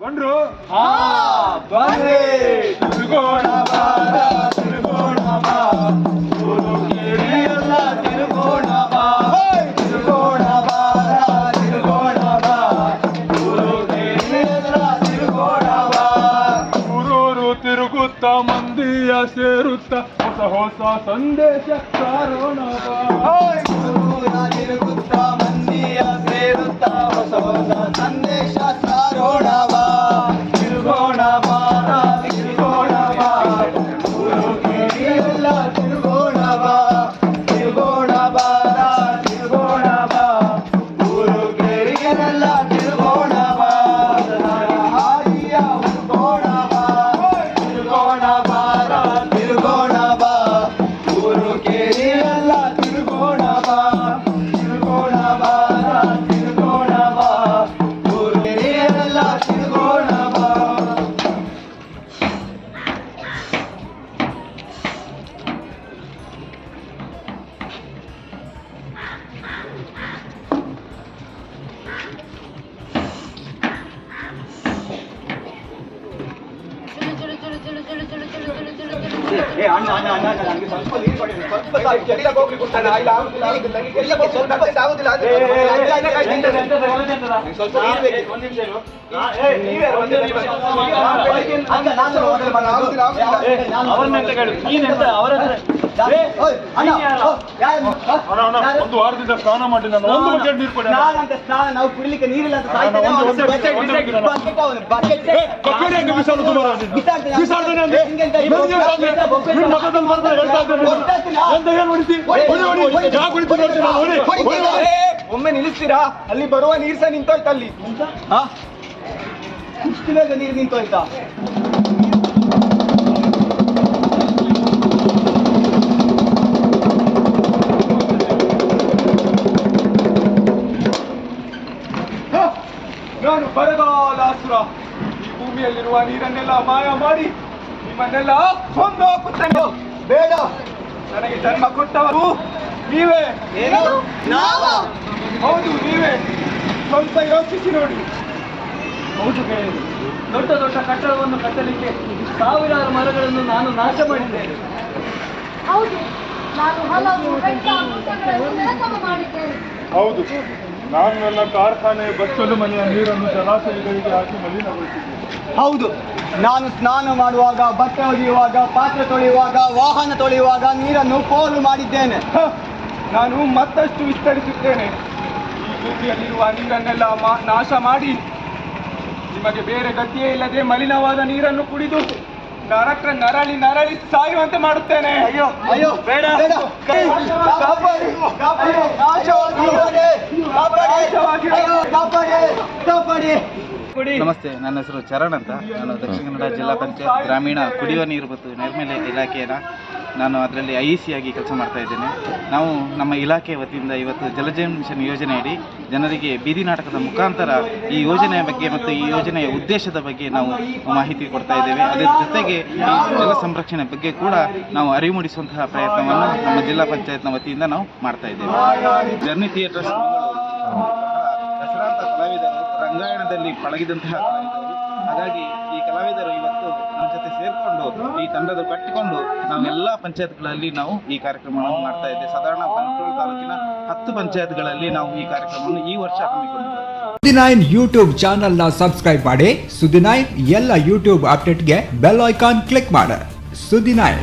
ಬಂದ್ರು? ಹಾ ಬರ್ರಿ ತಿರುಗೋಣ ಬಾರ ತಿರುಗೋಣ ಬಾ ಊರು ಕೇಳಿ ಎಲ್ಲ ತಿರುಗೋಣ ಬಾ ತಿರುಗೋಣ ಬಾರ ತಿರುಗೋಣ ಬಾ ಊರು ಕೇಳಿ ಎಲ್ಲ ತಿರುಗೋಣ ಬಾ ಊರೂರು ತಿರುಗುತ್ತ ಮಂದಿಯ ಸೇರುತ್ತ ಹೊಸ ಹೊಸ ಸಂದೇಶ ಸಾರೋಣ ಬಾ ஓடாவா ಅವನ್ನೆಂತ ಕೇಳು ನೀನೆಂತ ಅವರ ಹತ್ರ ಏ, ಓಯ್, ಅಣ್ಣ, ನೀನ್ ಯಾರು? ಓ, ಯಾರು? ಅಣ್ಣ, ಅಣ್ಣ, ಒಂದು ವಾರದಿಂದ ಸ್ನಾನ ಮಾಡಿ ನಾನು ಒಂದು ಬಕೆಟ್ ನೀರು ಕೊಡಿ ಅಣ್ಣ. ಸ್ನಾನ ಸ್ನಾನ, ನಾವು ಕುಡಿಲಿಕ್ಕೆ ನೀರಿಲ್ಲ ಅಂತ ಸಾಯ್ತೇವೆ, ಒಂದು- ಅವನು ಒಂದು- bucket, ಒಂದು- bucket, ಅಲ್ಲಿ ಅವನು, bucket. ಏ, ನಾನು ಬರಗಾಲಾಸುರ ಈ ಭೂಮಿಯಲ್ಲಿರುವ ನೀರನ್ನೆಲ್ಲ ಮಾಯ ಮಾಡಿ ನಿಮ್ಮನ್ನೆಲ್ಲ ಕೊಂದು ಹಾಕುತ್ತೇನೆ ಬೇಡ. ನನಗೆ ಜನ್ಮ ಕೊಟ್ಟವರು ನೀವೇ. ಹೌದು ನೀವೇ. ಸ್ವಲ್ಪ ಯೋಚಿಸಿ ನೋಡಿ. ಹೌದು ಗೆಳೆಯರು ದೊಡ್ಡ ದೊಡ್ಡ ಕಟ್ಟಡವನ್ನು ಕಟ್ಟಲಿಕ್ಕೆ ಸಾವಿರಾರು ಮರಗಳನ್ನು ನಾನು ನಾಶ ಮಾಡಿದ್ದೇನೆ ಹೌದು ನಾನು ಹಲವು ಮಾಡಿದ್ದೇನೆ. ಹೌದು. ನಾನು ನನ್ನ ಕಾರ್ಖಾನೆ ಬಚ್ಚಲು ಮನೆಯ ನೀರನ್ನು ಜಲಾಶಯಗಳಿಗೆ ಹಾಕಿ ಮಲಿನಗೊಳಿಸಿದ್ದೇನೆ. ಹೌದು ನಾನು ಸ್ನಾನ ಮಾಡುವಾಗ ಬಟ್ಟೆ ಒಗೆಯುವಾಗ ಪಾತ್ರೆ ತೊಳೆಯುವಾಗ ವಾಹನ ತೊಳೆಯುವಾಗ ನೀರನ್ನು ಪೋಲು ಮಾಡಿದ್ದೇನೆ. ನಾನು ಮತ್ತಷ್ಟು ವಿಸ್ತರಿಸುತ್ತೇನೆ. ಈ ಭೂಮಿಯಲ್ಲಿರುವ ನೀರನ್ನೆಲ್ಲ ಮಾ- ನಾಶ ಮಾಡಿ. ನಿಮಗೆ ಬೇರೆ ಗತಿಯೇ ಇಲ್ಲದೆ ಮಲಿನವಾದ ನೀರನ್ನು ಕುಡಿದು ನರಕ ನರಳಿ ನರಳಿ ಸಾಯುವಂತೆ ಮಾಡುತ್ತೇನೆ. ಅಯ್ಯೋ ಅಯ್ಯೋ ಬೇಡ. ನಮಸ್ತೆ ನನ್ನ ಹೆಸರು ಚರಣ್ ಅಂತ. ನಾನು ದಕ್ಷಿಣ ಕನ್ನಡ ಜಿಲ್ಲಾ ಪಂಚಾಯತ್ ಗ್ರಾಮೀಣ ಕುಡಿಯುವ ನೀರು ಮತ್ತು ನೈರ್ಮಲ್ಯ ಇಲಾಖೆಯ ನಾನು ಅದರಲ್ಲಿ ಐ ಸಿ ಆಗಿ ಕೆಲಸ ಮಾಡ್ತಾ ಇದ್ದೇನೆ. ನಾವು ನಮ್ಮ ಇಲಾಖೆ ವತಿಯಿಂದ ಇವತ್ತು ಜಲಜೀವನ್ ಮಿಷನ್ ಯೋಜನೆಯಡಿ ಜನರಿಗೆ ಬೀದಿ ನಾಟಕದ ಮುಖಾಂತರ ಈ ಯೋಜನೆಯ ಬಗ್ಗೆ ಮತ್ತು ಈ ಯೋಜನೆಯ ಉದ್ದೇಶದ ಬಗ್ಗೆ ನಾವು ಮಾಹಿತಿ ಕೊಡ್ತಾ ಇದ್ದೇವೆ. ಅದರ ಜೊತೆಗೆ ಜಲ ಸಂರಕ್ಷಣೆ ಬಗ್ಗೆ ಕೂಡ ನಾವು ಅರಿವು ಮೂಡಿಸುವಂತಹ ಪ್ರಯತ್ನವನ್ನು ನಮ್ಮ ಜಿಲ್ಲಾ ಪಂಚಾಯತ್ನ ವತಿಯಿಂದ ನಾವು ಮಾಡ್ತಾ ಇದ್ದೇವೆ. ಜರ್ನಿ ಥಿಯೇಟರ್ಸ್ ಹೆಸರಾಂತ ಕಲಾವಿದರು ರಂಗಾಯಣದಲ್ಲಿ ಪಳಗಿದಂತಹ ಹಾಗಾಗಿ ಈ ಕಲಾವಿದರು ಇವತ್ತು ನಮ್ಮ ಜೊತೆ ಸೇರಿಕೊಂಡು ಈ ತಂಡದ ಕಟ್ಟಿಕೊಂಡು ನಾವು ಎಲ್ಲ ಪಂಚಾಯತ್ಗಳಲ್ಲಿ ನಾವು ಈ ಕಾರ್ಯಕ್ರಮವನ್ನು ಮಾಡ್ತಾ ಇದ್ದೇವೆ. ಸಾಧಾರಣ ತಾಲೂಕಿನ ಹತ್ತು ಪಂಚಾಯತ್ಗಳಲ್ಲಿ ನಾವು ಈ ಕಾರ್ಯಕ್ರಮವನ್ನು ಈ ವರ್ಷ ಹಮ್ಮಿಕೊಂಡಿದ್ದೇವೆ. ಸುದಿನೈನ್ ಯೂಟ್ಯೂಬ್ ಚಾನಲ್ನ ಸಬ್ಸ್ಕ್ರೈಬ್ ಮಾಡಿ ಸುದಿನೈನ್ ಎಲ್ಲ ಯೂಟ್ಯೂಬ್ ಅಪ್ಡೇಟ್ಗೆ ಬೆಲ್ ಐಕಾನ್ ಕ್ಲಿಕ್ ಮಾಡಿ. ಸುದಿನೈನ್